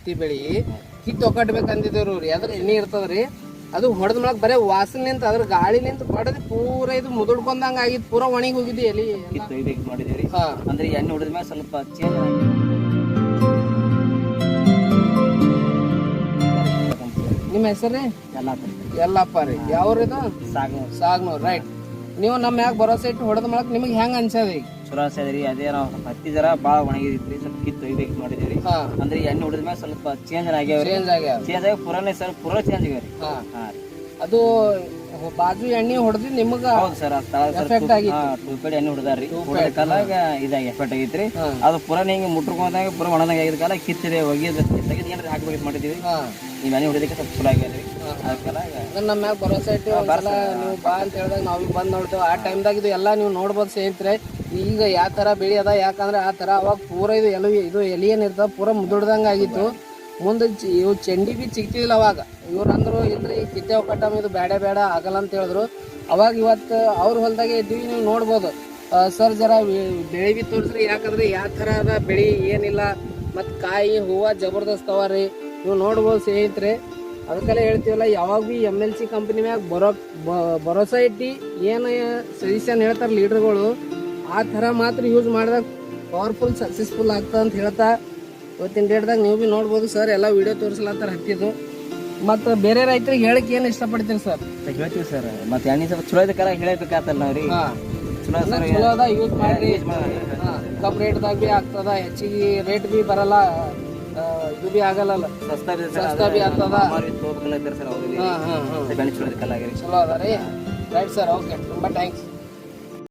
ಹತ್ತಿ ಬೆಳಿ ಕಿತ್ತು ಒಕ್ಕಟ್ಬೇಕಂದಿದ್ದೇವ್ರಿ ರೀ. ಅದ್ರ ಎಣ್ಣೆ ಇರ್ತದ್ರಿ. ಅದು ಹೊಡೆದ ಮೇಲೆ ಬರೇ ವಾಸನೆ ನಿಂತ ಅದ್ರ ಗಾಳಿ ನಿಂತ ಬಡದ್ ಪೂರ ಇದು ಮುದುಡ್ಕೊಂಡಂಗ ಆಗಿತ್ತು ಪೂರ ಒಣಗಿ ಹೋಗಿದ್ದೆ ಎಲ್ಲಿ ಮಾಡಿದೇವ್ರಿ ಅಂದ್ರೆ ಎಣ್ಣೆ ಹೊಡೆದ ಮೇಲೆ ಸ್ವಲ್ಪ ಚೇಂಜ್ ನಿಮ್ಮ ಹೆಸರೇ ಎಲ್ಲ ಎಲ್ಲಪ್ಪ ರೀ. ಯಾವ್ರಿದು ಸಾಗ್ನೂರ್. ಸಾಗ್ನೂರ್ ರೈಟ್ ನೀವು ನಮ್ಮ ಮ್ಯಾಗ ಭರೋಸೆ ಇಟ್ಟು ಹೊಡೆದ ಮಾಡಕ್ ನಿಮಗೆ ಹೆಂಗ್ ಅನ್ಸದ ಈಗ? ಚಲೋ ಅನ್ಸದ್ರಿ ಅದೇ ನಾವು ಹತ್ತಿ ಜರ ಭಾಳ ಒಣಗಿದ್ರಿ ಸ್ವಲ್ಪ ಕಿತ್ತು ಒಯ್ಬೇಕು ಮಾಡಿದೇವ್ರಿ. ಹಾ. ಅಂದ್ರೆ ಎಣ್ಣೆ ಹೊಡೆದ ಮೇಲೆ ಸ್ವಲ್ಪ ಚೇಂಜ್ ಆಗ್ಯಾವ್ರಿ. ಚೇಂಜ್ ಆಗ್ಯಾವ ಚೇಂಜ್ ಆಗಿ ಪುರಾನೆ ಸರ್ ಪೂರ ಚೇಂಜ್ ಆಗ್ಯಾವ್ರಿ. ಹಾ. ಹಾ ರೀ. ಅದು ಬಾಜು ಎಣ್ಣೆ ಹೊಡೆದು ನಿಮಗೆ ಹೌದು ಸರ್ Effect. ಟೂಪೇಡ್ ಎಣ್ಣೆ ಹೊಡೆದಾರ್ರಿ. ಹೊಡೆದ ಕಾಲಾಗ ಇದಾಗಿ ಎಫೆಕ್ಟ್ ಆಗೈತ್ರಿ. ಅದು ಪುರಾನ ಹಿಂಗ ಮುಟ್ಕೊಂಡಾಗ ಪುರ ಒಣದಾಗ ಆಗಿದ ಕಾಲ ಕಿತ್ತಿದೆ ಒಗೆದ ತೆಗೆದು ಏನಾರ ಹಾಕ್ಬೇಕು ಮಾಡಿದೀವಿ. ಹಾ. ನೀವು ಎಣ್ಣೆ ಹೊಡೆದಕ್ಕೆ ಸ್ವಲ್ಪ ಚಲೋ ಆಗ್ಯಾದ್ರಿ. ಅದ ಕಾಲಾಗ ನಮ್ಮ ಮ್ಯಾಗ ಭರೋಸೆ ಇಟ್ಟು ಒಂದ್ಸಲ ನೀವು ಬಾ ಅಂತ ಹೇಳಿದಾಗ ನಾವು ಬಂದು ನೋಡ್ತೇವೆ. ಆ ಟೈಮ್ದಾಗ ಇದು ಎಲ್ಲ ನೀವು ನೋಡ್ಬೋದು ಸ್ನೇಹಿತರೆ. ಈಗ ಯಾವ ತರ ಬೆಳಿ ಅದ ಯಾಕಂದ್ರೆ ಆ ತರ ಅವಾಗ ಪೂರ ಇದು ಎಲು ಇದು ಎಲಿ ಏನಿರ್ತಾವ ಪೂರ ಮುದುಡ್ದಂಗೆ ಆಗಿತ್ತು. ಮುಂದೆ ಇವು ಚೆಂಡಿ ಬಿ ಸಿಗ್ತಿದಿಲ್ಲ ಅವಾಗ. ಇವ್ರು ಅಂದ್ರು, ಇಲ್ರಿ ಕಿತ್ತೇವ್ ಕಟ್ಟಮ್ ಇದು ಬೇಡ ಬೇಡ ಆಗಲ್ಲ ಅಂತ ಹೇಳಿದ್ರು. ಅವಾಗ ಇವತ್ತು ಅವ್ರ ಹೊಲದಾಗೆ ಇದ್ದೀವಿ, ನೀವು ನೋಡ್ಬೋದು. ಸರ್ ಜರ ಬೆಳೆ ಬಿ ತೋರಿಸ್ರಿ ಯಾಕಂದ್ರೆ ಯಾವ ಥರ ಅದ ಬೆಳಿ ಏನಿಲ್ಲ. ಮತ್ತು ಕಾಯಿ, ಹೂವು ಜಬರ್ದಸ್ತ್ ಅವ ರೀ. ನೀವು ನೋಡ್ಬೋದು ಸ್ನೇಹಿತರೆ. ಅದಕ್ಕೆಲ್ಲ ಹೇಳ್ತೀವಲ್ಲ, ಯಾವಾಗ B M L C company ಮ್ಯಾಗ ಬರೋ ಭರೋಸಾ ಇಟ್ಟು ಏನು ಸಜೆಷನ್ ಹೇಳ್ತಾರೆ ಲೀಡರ್ಗಳು ಆ ಥರ ಮಾತ್ರ ಯೂಸ್ ಮಾಡಿದಾಗ ಪವರ್ಫುಲ್ ಸಕ್ಸಸ್ಫುಲ್ ಆಗ್ತದೆ ಅಂತ ಹೇಳ್ತಾ ಇವತ್ತಿನ ಡೇಟ್ದಾಗ ನೀವು ಭೀ ನೋಡ್ಬೋದು ಸರ್ ಎಲ್ಲ ವಿಡಿಯೋ ತೋರಿಸ್ಲತ್ತಾರ ಹತ್ತಿದ್ದು ಮತ್ತು ಬೇರೆ ರೈತರಿಗೆ ಹೇಳಕ್ಕೆ ಏನು ಇಷ್ಟಪಡ್ತೀರಿ ಸರ್ ಹೇಳ್ತೀವಿ ಸರ್ ಮತ್ತೆ ಎಣ್ಣೆ ಸ್ವಲ್ಪ ಚಲೋ ಇದ್ದ ಕಾಲ ಹೇಳಬೇಕಾತಲ್ಲ ನಾವ್ರಿ. ಹಾಂ. ಚಲೋ ಸರ್ ಚಲೋ ಅದ ಯೂಸ್ ಮಾಡ್ರಿ. ಕಮ್ ರೇಟ್ದಾಗ ಭೀ ಆಗ್ತದ ಹೆಚ್ಚಿಗೆ ರೇಟ್ ಭೀ ಬರಲ್ಲ. ಇದು ಭೀ ಆಗಲ್ಲ ಸಸ್ತಾ ಸರ್ ಸಸ್ತಾ ಬಿ ಆಗ್ತದ. ಹಾಂ ಹಾಂ ಹಾಂ. ಚಲೋ ಅದ ರೀ. ರೈಟ್ ಸರ್ ಓಕೆ ತುಂಬ ಥ್ಯಾಂಕ್ಸ್